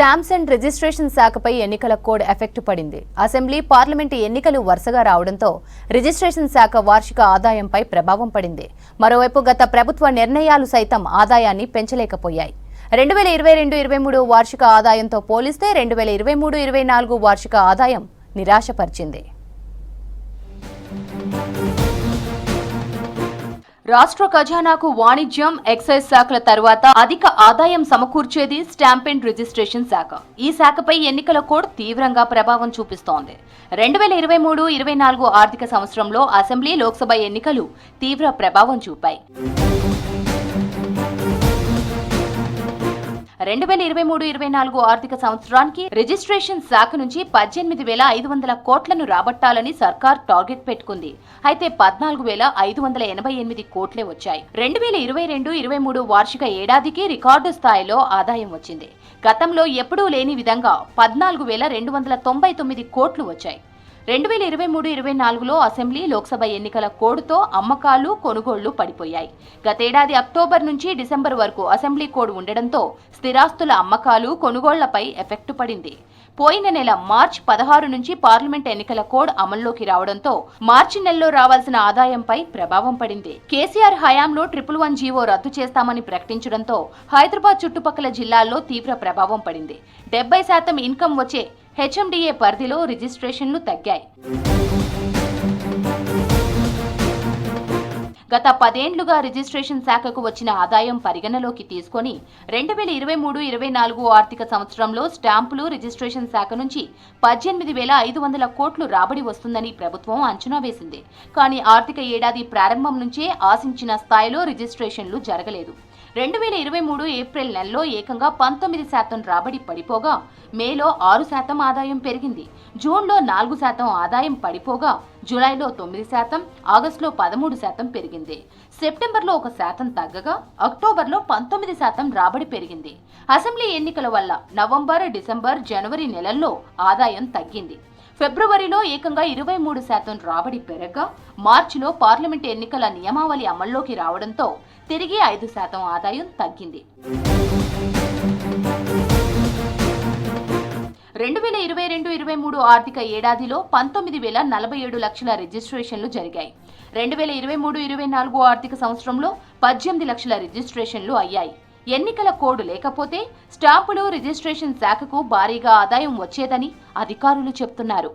Stamps and registration శాఖపై ఎన్నికల code effect పడింది. అసెంబ్లీ పార్లమెంటు ఎన్నికలు వరుసగా రావడంతో రిజిస్ట్రేషన్ శాఖ వార్షిక ఆదాయంపై ప్రభావం పడింది. మరోవైపు గత ప్రభుత్వ నిర్ణయాలు సైతం ఆదాయాన్ని పెంచలేకపోయాయి. రెండు వేల ఇరవై రెండు ఇరవై మూడు వార్షిక ఆదాయంతో పోలిస్తే రెండు వేల ఇరవై మూడు ఇరవై నాలుగు వార్షిక ఆదాయం నిరాశపరిచింది. రాష్ట్ర ఖజానాకు వాణిజ్యం ఎక్సైజ్ శాఖల తర్వాత అధిక ఆదాయం సమకూర్చేది స్టాంప్ అండ్ రిజిస్ట్రేషన్ శాఖ. ఈ శాఖపై ఎన్నికల కోడ్ తీవ్రంగా ప్రభావం చూపిస్తోంది. రెండు వేల ఇరవై మూడు ఇరవై నాలుగు ఆర్థిక సంవత్సరంలో అసెంబ్లీ లోక్సభ ఎన్నికలు తీవ్ర ప్రభావం చూపాయి. రెండు వేల ఇరవై మూడు ఇరవై నాలుగు ఆర్థిక సంవత్సరానికి రిజిస్ట్రేషన్ శాఖ నుంచి పద్దెనిమిది వేల ఐదు వందల కోట్లను రాబట్టాలని సర్కార్ టార్గెట్ పెట్టుకుంది. అయితే పద్నాలుగు వేల ఐదు వందల ఎనభై ఎనిమిది కోట్లే వచ్చాయి. రెండు వేల ఇరవై రెండు ఇరవై మూడు వార్షిక ఏడాదికి రికార్డు స్థాయిలో ఆదాయం వచ్చింది. గతంలో ఎప్పుడూ లేని విధంగా పద్నాలుగు వేల రెండు వందల తొంభై తొమ్మిది కోట్లు వచ్చాయి. రెండు వేల ఇరవై మూడు ఇరవై నాలుగులో అసెంబ్లీ లోక్సభ ఎన్నికల కోడ్తో అమ్మకాలు కొనుగోళ్ళు పడిపోయాయి. గతేడాది అక్టోబర్ నుంచి డిసెంబర్ వరకు అసెంబ్లీ కోడ్ ఉండడంతో స్థిరాస్తుల అమ్మకాలు కొనుగోళ్ళపై ఎఫెక్ట్ పడింది. పోయిన నెల మార్చ్ పదహారు నుంచి పార్లమెంట్ ఎన్నికల కోడ్ అమల్లోకి రావడంతో మార్చి నెలలో రావాల్సిన ఆదాయంపై ప్రభావం పడింది. కేసీఆర్ హయాంలో ట్రిపుల్ వన్ జీవో రద్దు చేస్తామని ప్రకటించడంతో హైదరాబాద్ చుట్టుపక్కల జిల్లాల్లో తీవ్ర ప్రభావం పడింది. డెబ్బై శాతం ఇన్కమ్ వచ్చే హెచ్ఎండిఏ పరిధిలో రిజిస్ట్రేషన్లు తగ్గాయి. గత పదేండ్లుగా రిజిస్ట్రేషన్ శాఖకు వచ్చిన ఆదాయం పరిగణలోకి తీసుకొని రెండు వేల ఇరవై మూడు ఇరవై నాలుగు ఆర్థిక సంవత్సరంలో స్టాంపులు రిజిస్ట్రేషన్ శాఖ నుంచి పద్దెనిమిది వేల ఐదు వందల కోట్లు రాబడి వస్తుందని ప్రభుత్వం అంచనా వేసింది. కానీ ఆర్థిక ఏడాది ప్రారంభం నుంచే ఆశించిన స్థాయిలో రిజిస్ట్రేషన్లు జరగలేదు. రెండు వేల ఇరవై మూడు ఏప్రిల్ నెలలో ఏకంగా పంతొమ్మిది శాతం రాబడి పడిపోగా మేలో ఆరు శాతం ఆదాయం పెరిగింది. జూన్లో నాలుగు శాతం ఆదాయం పడిపోగా జూలైలో తొమ్మిది శాతం ఆగస్టులో పదమూడు శాతం పెరిగింది. సెప్టెంబర్లో ఒక శాతం తగ్గగా అక్టోబర్లో పంతొమ్మిది శాతం రాబడి పెరిగింది. అసెంబ్లీ ఎన్నికల వల్ల నవంబర్ డిసెంబర్ జనవరి నెలల్లో ఆదాయం తగ్గింది. ఫిబ్రవరిలో ఏకంగా ఇరవై మూడు శాతం రాబడి పెరగగా మార్చిలో పార్లమెంట్ ఎన్నికల నియమావళి అమల్లోకి రావడంతో తిరిగి ఐదు శాతం ఆదాయం తగ్గింది. రెండు వేల ఇరవై రెండు ఇరవై మూడు ఆర్థిక ఏడాదిలో పంతొమ్మిది వేల నలభై ఏడు లక్షల రిజిస్ట్రేషన్లు జరిగాయి. రెండు వేల ఇరవై మూడు ఇరవై నాలుగు ఆర్థిక సంవత్సరంలో పద్దెనిమిది లక్షల రిజిస్ట్రేషన్లు అయ్యాయి. ఎన్నికల కోడ్ లేకపోతే స్టాంపులు రిజిస్ట్రేషన్ శాఖకు భారీగా ఆదాయం వచ్చేదని అధికారులు చెప్తున్నారు.